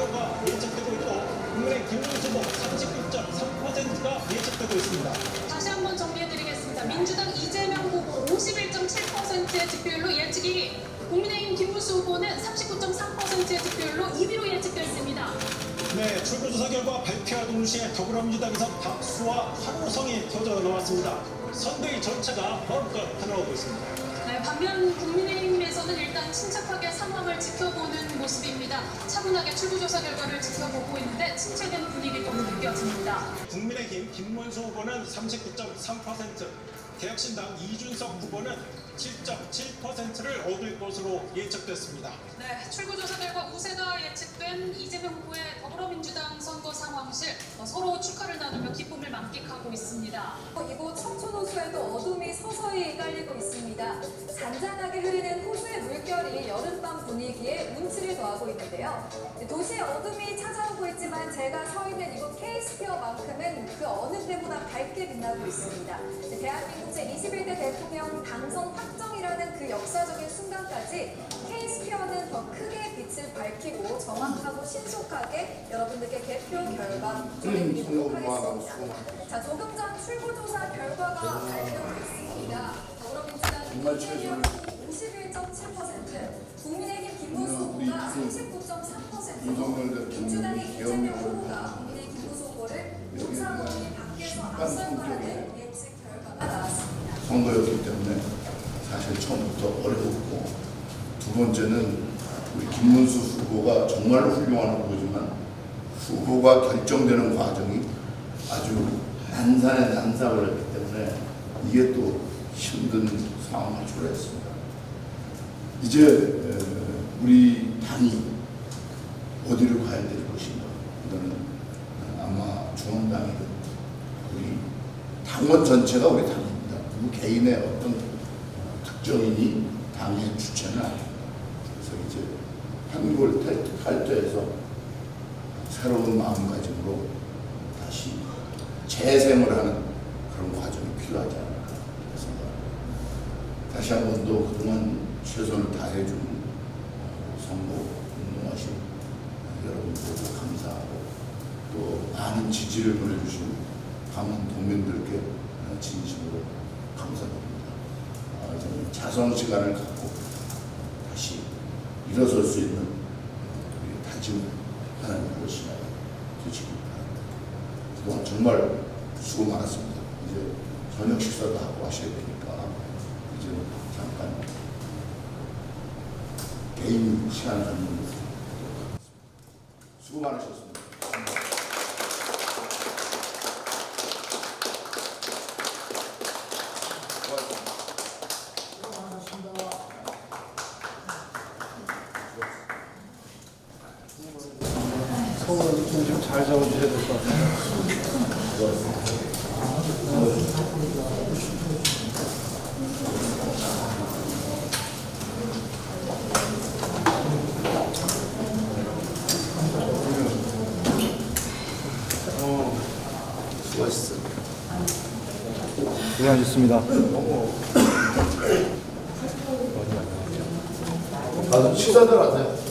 결과 예측되고 있고 국민의 김문수도 36.3%가 예측되고 있습니다. 다시 한번 정리해드리겠습니다. 민주당 이재명 후보 51.7%의 득표율로 예측이 국민의힘 김문수 후보는 39.3%의 득표율로 2위로 예측되어 있습니다. 네, 출구조사 결과 발표와 동시에 더불어민주당에서 박수와 환호성이 터져 나왔습니다. 선대위 절차가 마음껏 흘러오고 있습니다. 네, 반면 국민의힘 에서는 일단 침착하게 상황을 지켜보는 모습입니다. 차분하게 출구조사 결과를 지켜보고 있는데 침체된 분위기도 느껴집니다. 국민의힘 김문수 후보는 39.3%, 개혁신당 이준석 후보는 7.7%를 얻을 것으로 예측됐습니다. 네, 출구조사 결과 우세가 예측된 이재명 후보의 더불어민주당 선거 상황실 어, 서로 축하를 나누며 기쁨을 만끽하고 있습니다. 이곳 청촌호수에도 어둠이 서서히 깔리고 있습니다. 잔잔하게 흐르는 호수 의 물결이 여름밤 분위기에 운치를 더하고 있는데요. 도시의 어둠이 찾아오고 있지만 제가 서 있는 이곳 K스피어만큼은 그 어느 때보다 밝게 빛나고 있습니다. 대한민국 제21대 대통령 당선 확정이라는 그 역사적인 순간까지 K스피어는 더 크게 빛을 밝히고 정확하고 신속하게 여러분들께 개표 결과 전해드리도록 하겠습니다. 자, 조금 전 출구조사 결과가 발표됐습니다. 더불어민주당 정말 이재명 51.7%, 그 39.3%, 윤석열 민주당의 대통령이 이재명 개혁력을 후보가 국민의힘 김문수 후보를 여기에 용산원이 대한 밖에서 심판 앞설거라는 성격의 예측 결과가 나왔습니다. 선거였기 때문에 사실 처음부터 어려웠고 두 번째는 우리 김문수 후보가 정말 훌륭한 후보지만 후보가 결정되는 과정이 아주 난산에 난삭을 했기 때문에 이게 또 힘든 상황을 초래했습니다. 이제 에, 우리 당이 어디로 가야 될 것인가 이거는 아마 중앙당이든 우리 당원 전체가 우리 당입니다. 누구 개인의 어떤 특정인이 당의 주체는 아닙니다. 그래서 이제 탈- 탈퇴해서 새로운 마음가짐으로 다시 재생을 하는 그런 과정이 필요하지 않을까 생각합니다. 다시 한 번 더 그동안 최선을 다해준 어, 선거 운동하신 여러분 모두 감사하고 또 지지를 보내주신 강원 동맹들께 어, 진심으로 감사드립니다. 어, 저는 자성 시간을 갖고 다시 일어설 수 있는 우리 다짐을 하나님 것이나 되시기 바랍니다. 그동안 정말 수고 많았습니다. 이제 저녁 식사도 하고 하셔야 되니까 이제 잠깐 개인 시간을 갖는 것을 수고 많으셨습니다. 서울은 좀잘 잡아주셔야 될 것 같아요. 고생하셨습니다. 가서 식사들 하세요.